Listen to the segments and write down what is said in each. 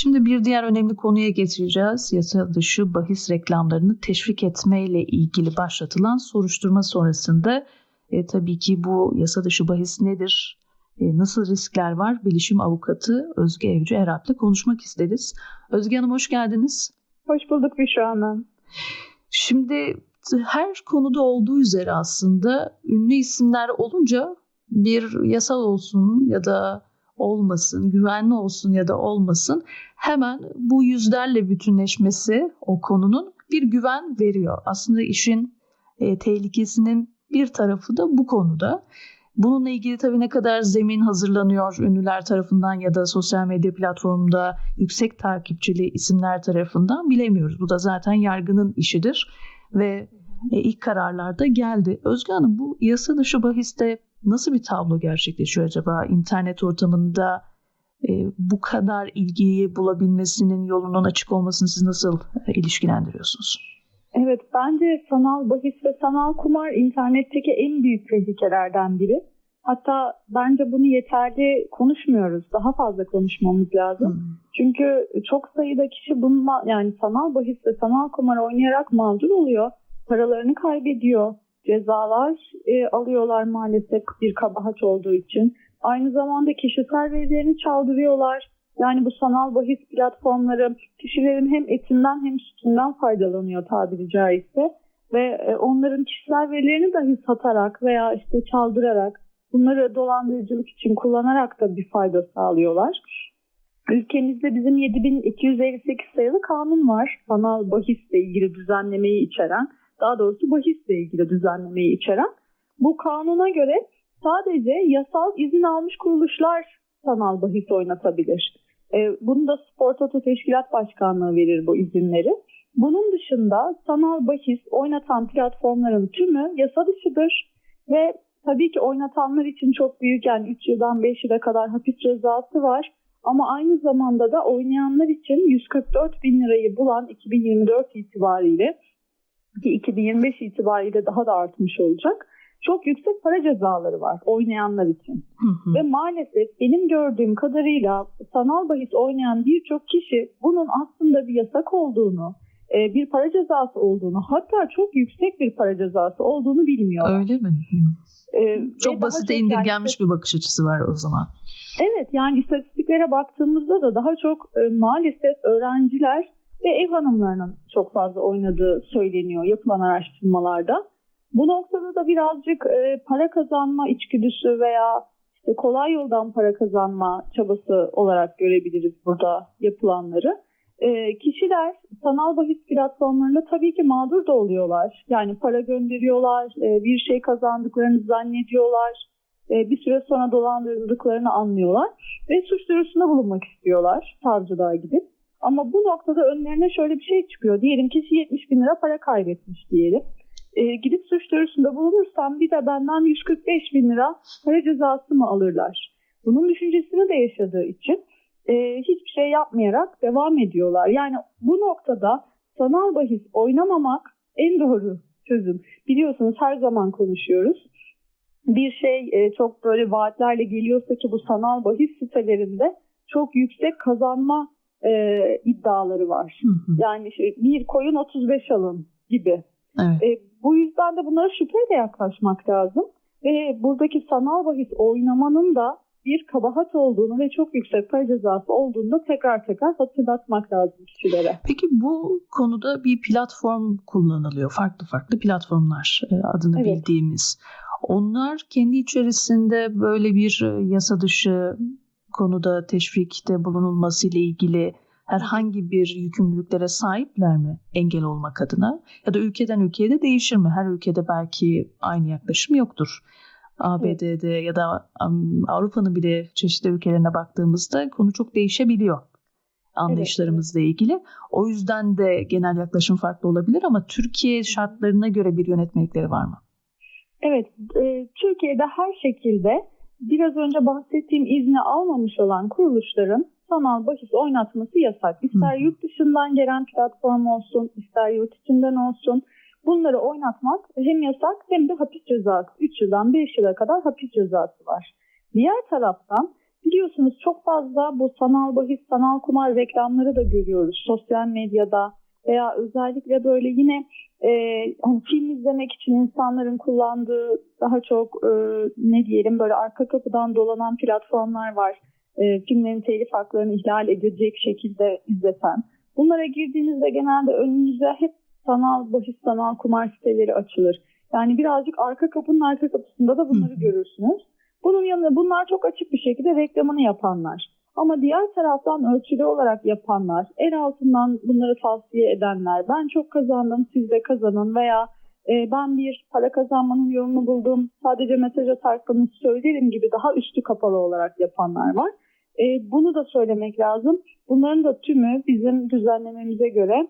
Şimdi bir diğer önemli konuya geçeceğiz. Yasa dışı bahis reklamlarını teşvik etmeyle ilgili başlatılan soruşturma sonrasında e, tabii ki bu yasa dışı bahis nedir? E, nasıl riskler var? Bilişim avukatı Özge Evci Erap'la konuşmak isteriz. Özge Hanım hoş geldiniz. Hoş bulduk Büşra Hanım. Şimdi her konuda olduğu üzere aslında ünlü isimler olunca bir yasal olsun ya da olmasın, güvenli olsun ya da olmasın hemen bu yüzlerle bütünleşmesi o konunun bir güven veriyor. Aslında işin e, tehlikesinin bir tarafı da bu konuda. Bununla ilgili tabii ne kadar zemin hazırlanıyor ünlüler tarafından ya da sosyal medya platformunda yüksek takipçili isimler tarafından bilemiyoruz. Bu da zaten yargının işidir ve e, ilk kararlarda geldi. Özge Hanım bu yasa dışı bahiste nasıl bir tablo gerçekleşiyor acaba internet ortamında e, bu kadar ilgiyi bulabilmesinin yolunun açık olmasını siz nasıl e, ilişkilendiriyorsunuz? Evet bence sanal bahis ve sanal kumar internetteki en büyük tehlikelerden biri. Hatta bence bunu yeterli konuşmuyoruz. Daha fazla konuşmamız lazım. Hmm. Çünkü çok sayıda kişi bununla yani sanal bahis ve sanal kumar oynayarak mağdur oluyor. Paralarını kaybediyor cezalar e, alıyorlar maalesef bir kabahat olduğu için. Aynı zamanda kişisel verilerini çaldırıyorlar. Yani bu sanal bahis platformları kişilerin hem etinden hem sütünden faydalanıyor tabiri caizse. Ve e, onların kişisel verilerini dahi satarak veya işte çaldırarak bunları dolandırıcılık için kullanarak da bir fayda sağlıyorlar. Ülkemizde bizim 7258 sayılı kanun var. Sanal bahisle ilgili düzenlemeyi içeren daha doğrusu bahisle ilgili düzenlemeyi içeren. Bu kanuna göre sadece yasal izin almış kuruluşlar sanal bahis oynatabilir. E, bunu da Spor Toto Teşkilat Başkanlığı verir bu izinleri. Bunun dışında sanal bahis oynatan platformların tümü yasa dışıdır ve tabii ki oynatanlar için çok büyük yani 3 yıldan 5 yıla kadar hapis cezası var. Ama aynı zamanda da oynayanlar için 144 bin lirayı bulan 2024 itibariyle ki 2025 itibariyle daha da artmış olacak. Çok yüksek para cezaları var oynayanlar için. Hı hı. Ve maalesef benim gördüğüm kadarıyla sanal bahis oynayan birçok kişi bunun aslında bir yasak olduğunu, e, bir para cezası olduğunu hatta çok yüksek bir para cezası olduğunu bilmiyor. Öyle mi? Ee, çok basit indirgenmiş yani, bir bakış açısı var o zaman. Evet yani istatistiklere baktığımızda da daha çok e, maalesef öğrenciler ve ev hanımlarının çok fazla oynadığı söyleniyor yapılan araştırmalarda. Bu noktada da birazcık e, para kazanma içgüdüsü veya işte kolay yoldan para kazanma çabası olarak görebiliriz burada yapılanları. E, kişiler sanal bahis platformlarında tabii ki mağdur da oluyorlar. Yani para gönderiyorlar, e, bir şey kazandıklarını zannediyorlar. E, bir süre sonra dolandırıldıklarını anlıyorlar ve suç duyurusunda bulunmak istiyorlar savcılığa gidip. Ama bu noktada önlerine şöyle bir şey çıkıyor. Diyelim kişi 70 bin lira para kaybetmiş diyelim. E, gidip suç duyurusunda bulunursam bir de benden 145 bin lira para cezası mı alırlar? Bunun düşüncesini de yaşadığı için e, hiçbir şey yapmayarak devam ediyorlar. Yani bu noktada sanal bahis oynamamak en doğru çözüm. Biliyorsunuz her zaman konuşuyoruz. Bir şey e, çok böyle vaatlerle geliyorsa ki bu sanal bahis sitelerinde çok yüksek kazanma e, iddiaları var. Hı hı. Yani şey, bir koyun 35 alın gibi. Evet. E, bu yüzden de bunlara şüpheyle yaklaşmak lazım. Ve buradaki sanal bahis oynamanın da bir kabahat olduğunu ve çok yüksek para cezası olduğunu da tekrar tekrar hatırlatmak lazım kişilere. Peki bu konuda bir platform kullanılıyor. Farklı farklı platformlar e, adını evet. bildiğimiz. Onlar kendi içerisinde böyle bir e, yasa dışı konuda teşvikte bulunulması ile ilgili herhangi bir yükümlülüklere sahipler mi engel olmak adına? Ya da ülkeden ülkeye de değişir mi? Her ülkede belki aynı yaklaşım yoktur. ABD'de ya da Avrupa'nın bile çeşitli ülkelerine baktığımızda konu çok değişebiliyor anlayışlarımızla evet. ilgili. O yüzden de genel yaklaşım farklı olabilir ama Türkiye şartlarına göre bir yönetmelikleri var mı? Evet, e, Türkiye'de her şekilde biraz önce bahsettiğim izni almamış olan kuruluşların sanal bahis oynatması yasak. İster Hı. yurt dışından gelen platform olsun, ister yurt içinden olsun. Bunları oynatmak hem yasak hem de hapis cezası. 3 yıldan 5 yıla kadar hapis cezası var. Diğer taraftan biliyorsunuz çok fazla bu sanal bahis, sanal kumar reklamları da görüyoruz sosyal medyada veya özellikle böyle yine e, hani film izlemek için insanların kullandığı daha çok e, ne diyelim böyle arka kapıdan dolanan platformlar var. E, filmlerin telif haklarını ihlal edecek şekilde izleten. Bunlara girdiğinizde genelde önünüze hep sanal bahis, sanal kumar siteleri açılır. Yani birazcık arka kapının arka kapısında da bunları Hı. görürsünüz. Bunun yanında bunlar çok açık bir şekilde reklamını yapanlar. Ama diğer taraftan ölçülü olarak yapanlar, el altından bunları tavsiye edenler, ben çok kazandım siz de kazanın veya e, ben bir para kazanmanın yolunu buldum, sadece mesaj atarsanız söylerim gibi daha üstü kapalı olarak yapanlar var. E, bunu da söylemek lazım. Bunların da tümü bizim düzenlememize göre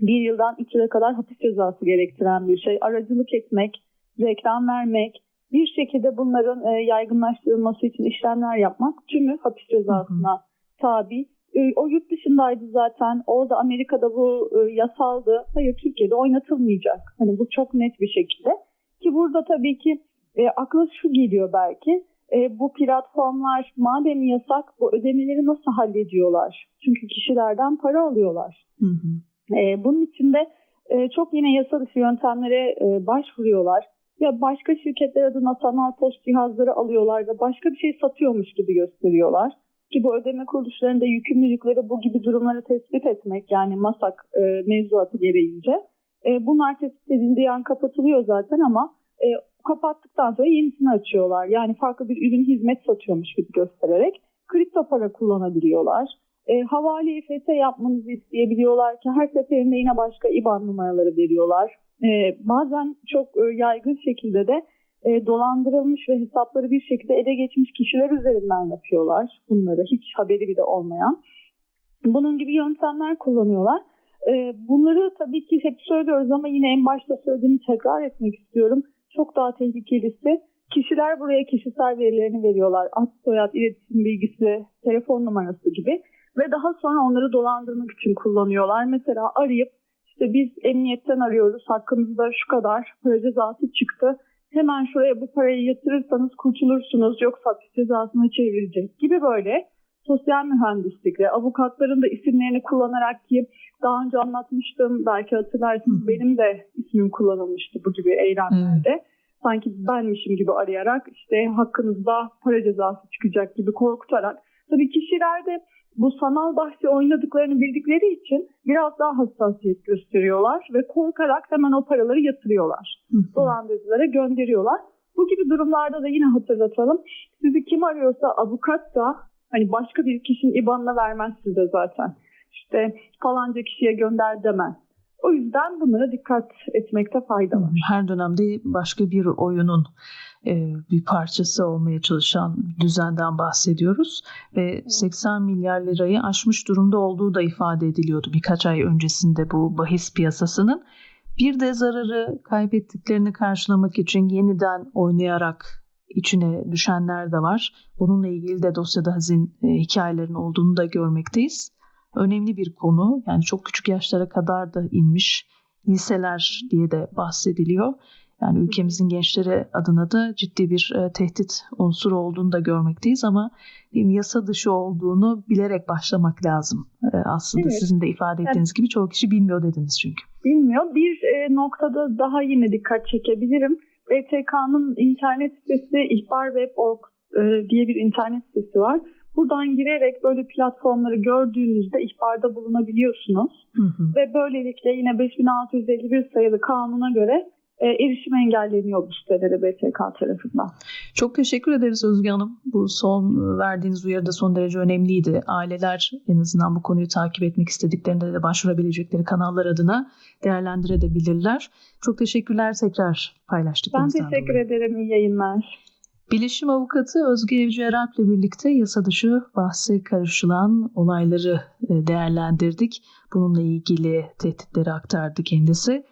bir yıldan iki yıla kadar hapis cezası gerektiren bir şey. Aracılık etmek, reklam vermek, bir şekilde bunların e, yaygınlaştırılması için işlemler yapmak tümü hapis cezasına tabi. E, o yurt dışındaydı zaten. Orada Amerika'da bu e, yasaldı. Hayır Türkiye'de oynatılmayacak. Hani bu çok net bir şekilde. Ki burada tabii ki e, akla şu geliyor belki. E, bu platformlar madem yasak bu ödemeleri nasıl hallediyorlar? Çünkü kişilerden para alıyorlar. Hı hı. E, bunun için de e, çok yine yasa dışı yöntemlere e, başvuruyorlar ya başka şirketler adına sanal post cihazları alıyorlar ve başka bir şey satıyormuş gibi gösteriyorlar. Ki bu ödeme kuruluşlarında yükümlülükleri bu gibi durumları tespit etmek yani MASAK e, mevzuatı gereğince. E, bunlar tespit edildiği an kapatılıyor zaten ama e, kapattıktan sonra yenisini açıyorlar. Yani farklı bir ürün hizmet satıyormuş gibi göstererek kripto para kullanabiliyorlar. E, havale EFT yapmanızı isteyebiliyorlar ki her seferinde yine başka IBAN numaraları veriyorlar. E, bazen çok e, yaygın şekilde de e, dolandırılmış ve hesapları bir şekilde ele geçmiş kişiler üzerinden yapıyorlar bunları hiç haberi bile olmayan. Bunun gibi yöntemler kullanıyorlar. E, bunları tabii ki hep söylüyoruz ama yine en başta söylediğimi tekrar etmek istiyorum. Çok daha tehlikelisi kişiler buraya kişisel verilerini veriyorlar. Ad, soyad, iletişim bilgisi, telefon numarası gibi ve daha sonra onları dolandırmak için kullanıyorlar. Mesela arayıp işte biz emniyetten arıyoruz hakkınızda şu kadar para cezası çıktı. Hemen şuraya bu parayı yatırırsanız kurtulursunuz yoksa hapis cezasına çevirecek gibi böyle sosyal mühendislikle avukatların da isimlerini kullanarak ki daha önce anlatmıştım belki hatırlarsınız benim de ismim kullanılmıştı bu gibi eylemlerde. Hmm. Sanki benmişim gibi arayarak işte hakkınızda para cezası çıkacak gibi korkutarak. Tabii kişilerde bu sanal bahsi oynadıklarını bildikleri için biraz daha hassasiyet gösteriyorlar ve korkarak hemen o paraları yatırıyorlar. Dolandırıcılara gönderiyorlar. Bu gibi durumlarda da yine hatırlatalım. Sizi kim arıyorsa avukat da hani başka bir kişinin IBAN'ına vermez size zaten. İşte falanca kişiye gönder demez. O yüzden bunlara dikkat etmekte fayda var. Her dönemde başka bir oyunun e, bir parçası olmaya çalışan düzenden bahsediyoruz ve 80 milyar lirayı aşmış durumda olduğu da ifade ediliyordu birkaç ay öncesinde bu bahis piyasasının. Bir de zararı kaybettiklerini karşılamak için yeniden oynayarak içine düşenler de var. Bununla ilgili de dosyada hazin e, hikayelerin olduğunu da görmekteyiz. Önemli bir konu yani çok küçük yaşlara kadar da inmiş liseler diye de bahsediliyor. Yani ülkemizin gençleri adına da ciddi bir e, tehdit unsuru olduğunu da görmekteyiz ama yasa dışı olduğunu bilerek başlamak lazım. E, aslında evet. sizin de ifade ettiğiniz evet. gibi çoğu kişi bilmiyor dediniz çünkü. Bilmiyor. Bir e, noktada daha yine dikkat çekebilirim. BTK'nın internet sitesi ihbar.web.org e, diye bir internet sitesi var. Buradan girerek böyle platformları gördüğünüzde ihbarda bulunabiliyorsunuz. Hı hı. Ve böylelikle yine 5651 sayılı kanuna göre e, erişim engelleniyor bu sitelere BTK tarafından. Çok teşekkür ederiz Özge Hanım. Bu son verdiğiniz uyarı da son derece önemliydi. Aileler en azından bu konuyu takip etmek istediklerinde de başvurabilecekleri kanallar adına değerlendirebilirler. Çok teşekkürler tekrar paylaştıklarınızdan Ben teşekkür dolayı. ederim. İyi yayınlar. Bilişim avukatı Özge Evci Eralp ile birlikte yasa dışı bahse karışılan olayları e, değerlendirdik. Bununla ilgili tehditleri aktardı kendisi.